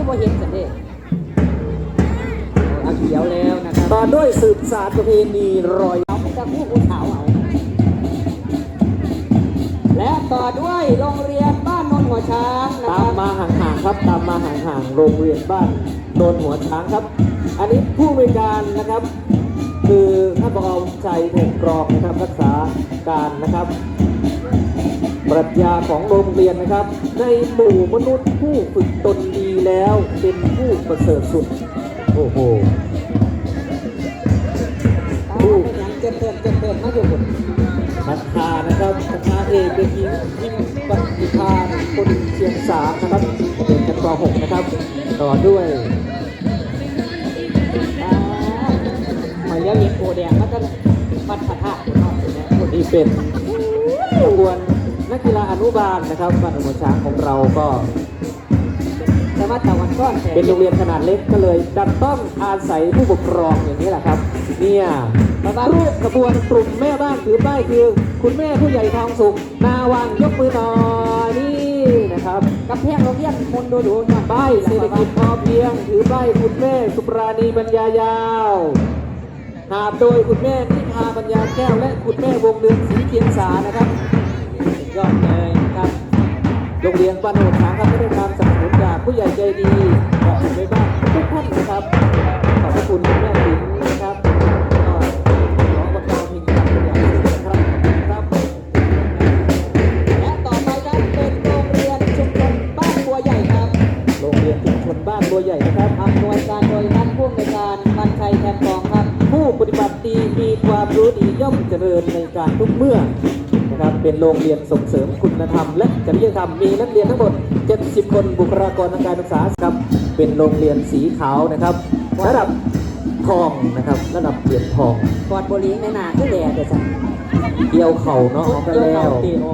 ก็บ่เห็นสันเด้เอาเขียวแล้วนะครับต่อด้วยสืบสารประเพณีรอยเอาเป็นตะคู่ผู้สาวเอา และต่อด้วยโรงเรียนบ้านโนนหัวช้างนะคตารับ มาห่างๆครับ ตามมาห่างๆโรงเรียนบ้านโนนหัวช้างครับ อันนี้ผู้บริการนะครับ คือท่านผอชัยหงกรองนะครับรักษาการนะครับ ปรัชญาของโรงเรียนนะครับ ในหมู่มนุษย์ผู้ฝึกตนดีแล้วเป็นผู้ประเสริฐสุด โอ้โหผู้เป็นอย่างเกินเตินเกินเตินมาอยู่บนพัฒนานะครับพัฒนาเอกเด็กหญิงยิ่งปฏิภาณคนเชียงสามนะครับเด็กชั้นป .6 นะครับ ต่อด้วยอ่าหอยเลี้ยวเห็นโอแดงมันก็วัดพระธาตุเนาะเห็นไหมคนที่เป็นขบวน นักกีฬาอนุบาลนะครับบ้านหัวช้างของเราก็แต่ว่าตะวันก้อนเป็นโรงเรียนขนาดเล็กก็เลยดันต้องอาศัยผู้ปกครองอย่างนี้แหละครับ เนี่ยแต่ว่ารูปขบวนกลุ่มแม่บ้านถือป้ายคือ คุณแม่ผู้ใหญ่ทองสุข นาวังยกมือหน่อยนี่นะครับกับแพงโรงเรียนมนต์ดูดูนี่ยป้ายเศรษฐกิจพอเพียง ถือป้ายคุณแม่สุปราณีปัญญายาวหาโดยคุณแม่นิพาปัญญาแก้วและคุณแม่วงเดือนศรีเทียนสานะครับ ยอดเลยครับโรงเรียนบ้านโนนช้างครับได้รับการสนับสนุนจากผู้ใหญ่ใจดีจากผู้ใหญ่บ้านทุกท่านนะครับขอบพระคุณคุณแม่ติ๋มนะครับก็ขอประกอบพิงกับผู้ใหญ่นะครับครับและต่อไปครับเป็นโรงเรียนชุมชนบ้านบัวใหญ่ครับ โรงเรียนชุมชนบ้านบัวใหญ่นะครับอำนวยการโดยท่านผู้อำนวยการบันชัยแทนกองครับ ผู้ปฏิบัติดีมีความรู้ดีย่อมเจริญในการทุกเมื่อ นะครับเป็นโรงเรียนส่งเสริมคุณธรรม และจริยธรรมมีนักเรียนทั้งหมด 70 คนบุคลากรทางการศึกษาครับเป็นโรงเรียนสีขาวนะครับระดับทองนะครับระดับเหรียญทองกอดบุหรีในหนาขึ้นแหล่เดี๋ยวสั่นเกี่ยวเข่าเนาะออกไปแล้วตีโอ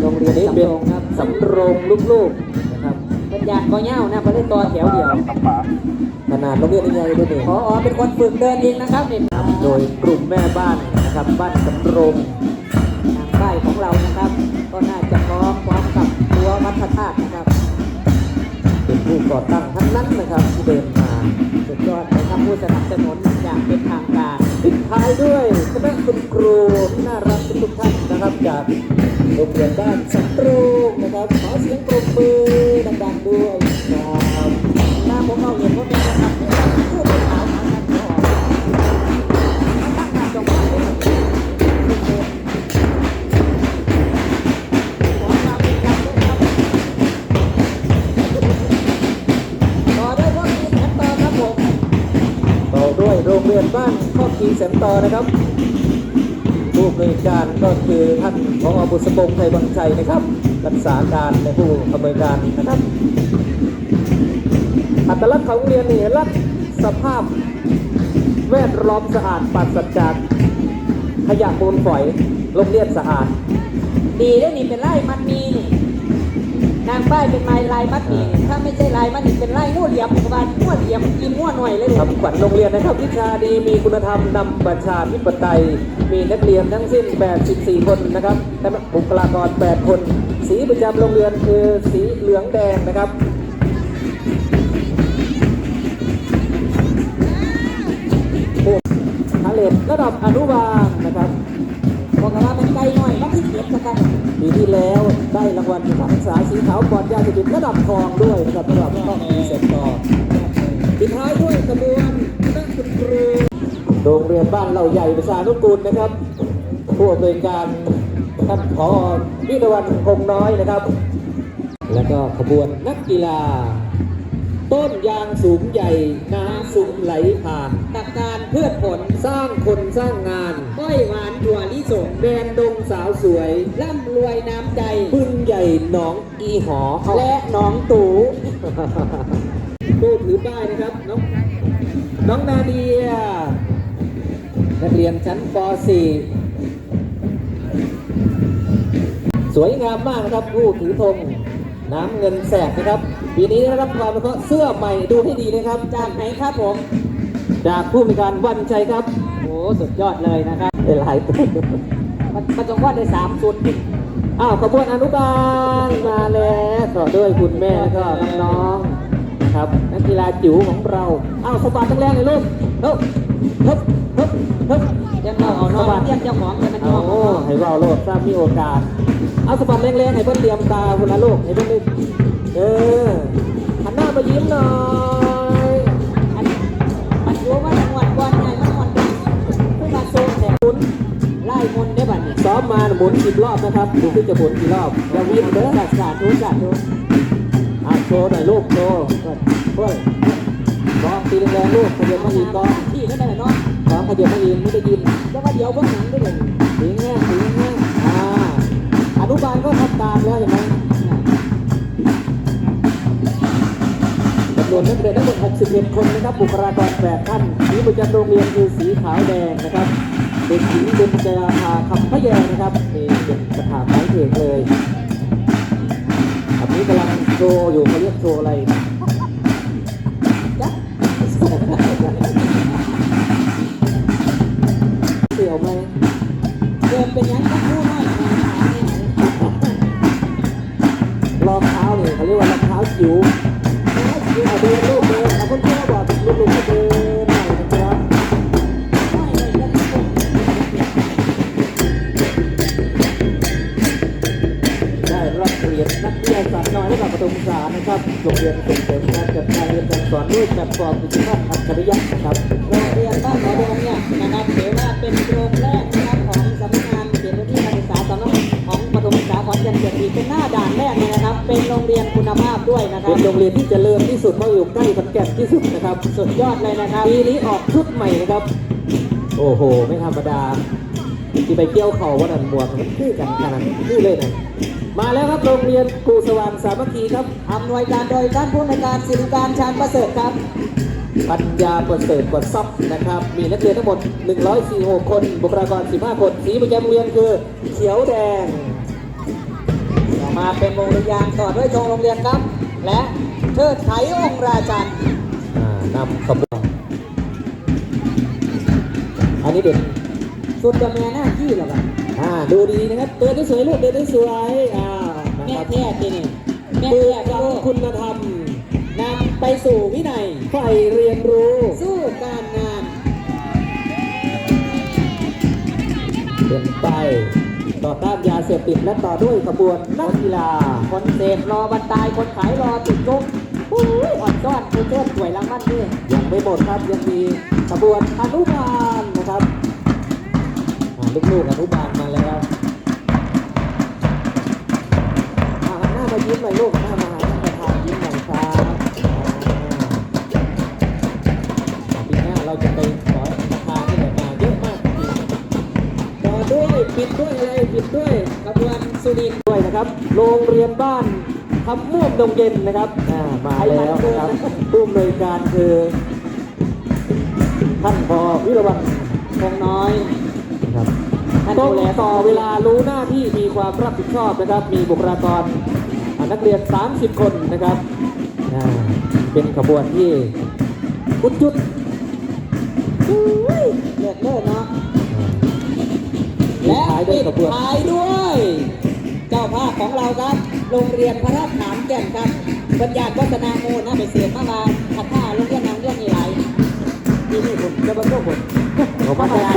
โรงเรียนนี้เป็นสำโรงลูกๆนะครับเป็นยานก็เง่านะเพราะเล่นต่อแถวเดียวขนาดโรงเรียนใหญ่ด้วยนี่พออเป็นคนฝึกเดินเองนะครับนี่โดยกลุ่มแม่บ้านนะครับบ้านสำโรง เรานะครับ ก็น่าจะพร้อมพร้อมกับตัววัดพระธาตุนะครับ เป็นผู้ก่อตั้งทั้งนั้นนะครับที่เดินมาสุดยอดนะครับผู้สนับสนุนอย่างเป็นทางการปิดท้ายด้วยคณะคุณครูน่ารักทุกท่านนะครับจากโรงเรียนบ้านสตรูนะครับขอเสียงปรบมือดังๆด้วย นต่อนะครับผู้อำนวยการก็คือท่านพอบุษบงไทยบังชัยนะครับ รักษาการในผู้อำนวยการนะครับ อัตลักษณ์ของเรียนนี่รักสภาพแวดล้อมสะอาดปราศจากขยะมูลฝอยโรงเรียนสะอาด ดีได้นี่เป็นไล่มัดมีนี่างป้ายเป็นไม้ลายมัดมีนี่ถ้าไม่ใช่ลายมัดนี่เป็นไล่งูเหลี่ยมกบาลงูเหลี่ยมกินงูหน่อยเลยเนี่ยทำขวัญโรงเรียนนะครับวิชาดีมีคุณธรรมนำประชาธิปไตย มีนักเรียนทั้งสิ้น 84 คนนะครับและบุคลากร 8 คน สีประจำโรงเรียนคือสีเหลืองแดงนะครับทาเลนระดับอนุบาล สีขาวปลอดยาเสพติดระดับทองด้วยนะครับสำหรับข้อมีเสร็จต่อปิดท้ายด้วยขบวนนักคุณครูโรงเรียนบ้านเราใหญ่ภาษานุกูลนะครับผู้อำนวยการท่านพอวิทวันคงน้อยนะครับ แล้วก็ขบวนนักกีฬา ต้นยางสูงใหญ่ น้ำสูงไหลผ่านตักการเพื่อผลสร้างคนสร้างงาน ก้อยหวานถั่วลิสงแดนดงสาวสวย ร่ำรวยน้ำใจบึ้งใหญ่หนองอีหอ และหนองตู่ผู้ถือป้ายนะครับ น้องน้องนาเดียนักเรียนชั้นป .4 สวยงามมากนะครับผู้ถือธงน้ำเงินแสกนะครับ ปีนี้ได้รับความอนุเคราะห์เสื้อใหม่ดูให้ดีนะครับ จากไหนครับผม จากผู้มีการวันชัยครับ โอ้สุดยอดเลยนะครับเป็นหลายตัวมันมันต้องว่าได้สามชุดนี่อ้าวขบวนอนุบาลมาแล้วต่อด้วยคุณแม่แล้วก็น้องๆนะครับนักกีฬาจิ๋วของเราอ้าวสะบัดแรงๆเลยลูกเฮ้ยเฮ้ยเฮ้ยเฮ้ยเจ้าของน้องเรียกเจ้าของแต่มันเอายอมให้เราโลดทราบมีโอกาสเอาสะบัดแรงๆให้เพื่อนเตรียมตาคุณละลูกให้เพื่อนได้ เออหันหน้ามายิ้มหน่อยอันมันรู้ว่าจังหวัดก่อนไงมันก่อนกันผู้มาโซนแต่หมุนไล่มนได้บัดนี้ซ้อมมาหมุนสิบรอบนะครับดูที่จะหมุนกี่รอบอย่าวิ่งเด้อสาธุสาธุอะโชว์หน่อยลูกโชว์เฮ้ยกองตีแรงๆลูกขยับมาอีกกองที่นั่นได้เนาะกองขยับมาอีกไม่ได้ยินแล้วว่าเดี๋ยวเบื้องหลังได้เลยสีแง่สีแง่อ่าอนุบาลก็ทำตามแล้วเห็นไหม ส่วนนักเรียนทั้งหมด61 คนนะครับบุคลากร8ท่านสีประจำโรงเรียนคือสีขาวแดงนะครับเด็กหญิงเบญจาภาคำพะแยงนะครับนี่เป็นสถาบันเอกเลยอันนี้กำลังโชว์อยู่ เอ กษาขอนแก่นเขตสี่เป็นหน้าด่านแรกเลยนะครับ เป็นโรงเรียนคุณภาพด้วยนะครัเป็บนโรงเรียนที่เจริญที่สุดเพราะอยู่ใกล้ขอนแก่นที่สุดนะครับสุดยอดเลยนะครับปีนี้ออกชุดใหม่นะครับ โอ้โห ไม่ธรรมดาที่ไปเกี่ยวเข่าวันนั้นหมวกมันคือกันขนาดนั้นคือเลยนะมาแล้วครับโรงเรียนครูสว่างสามัคคีครับอำนวยการโดยท่านผู้อำนวยการศิริการชาญประเสริฐครับ ปัญญาประเสริฐกว่าซับนะครับ มีนักเรียนทั้งหมด 146 คน บุคลากร 15 คน สีประจำโรงเรียนคือเขียวแดงต่อ มาเป็นวงดุริยางค์ต่อด้วยธงโรงเรียนครับ และเทิดไถองค์ราชันอ่านำขบวนอันนี้เด็กสุดจะแม่หน้าที่หรอครับอ่าดูดีๆนะครับเดินได้สวยลูกเดินได้สวยอ่านะแม่ครับแท้ที่นี่แม่ปลูกแท้ฝัที่งลูกคุณธรรมนำไปสู่วินัยใฝ่เรียนรู้ สู้การงานเป็นไป ต่อต้านยาเสพติดและต่อด้วยขบวนนักกีฬาคนเสพรอบันตายคนขายรอติดคุกอุ้ยอ่อนจ้อนผู้เชิดสวยรางวัลนี่ยังไม่หมดครับยังมีขบวนอนุบาลนะครับลูกๆอนุบาลมาแล้วหันหน้ามายิ้มหน่อยลูกหน้า ปิดด้วยอะไรปิดด้วยขบวนสุรินทร์ด้วยนะครับ โรงเรียนบ้านคำม่วงดงเย็นนะครับอ่ามาแล้วนะครับผู้อำนวยการคือ ท่านพอวิรวัฒน์คงน้อยครับท่านต้องดูแลต่อเวลารู้หน้าที่มีความรับผิดชอบนะครับ มีบุคลากรอ่านักเรียน 30 คนนะครับอ่าเป็นขบวนที่พุดจุดอุ้ยเลิศเลิศเนาะ และและท้ายด้วยปิดขบวนท้ายด้วย เจ้าภาพของเราครับ โรงเรียนพระราชฐานแก่นครับบัญญัติวัฒนาโมนะไปเสียมามาขัดท่าโรงเรียนนางเรื่องนี้หลายที่นี่ผมจะมาพวกผมขอบธรคุณรมคดา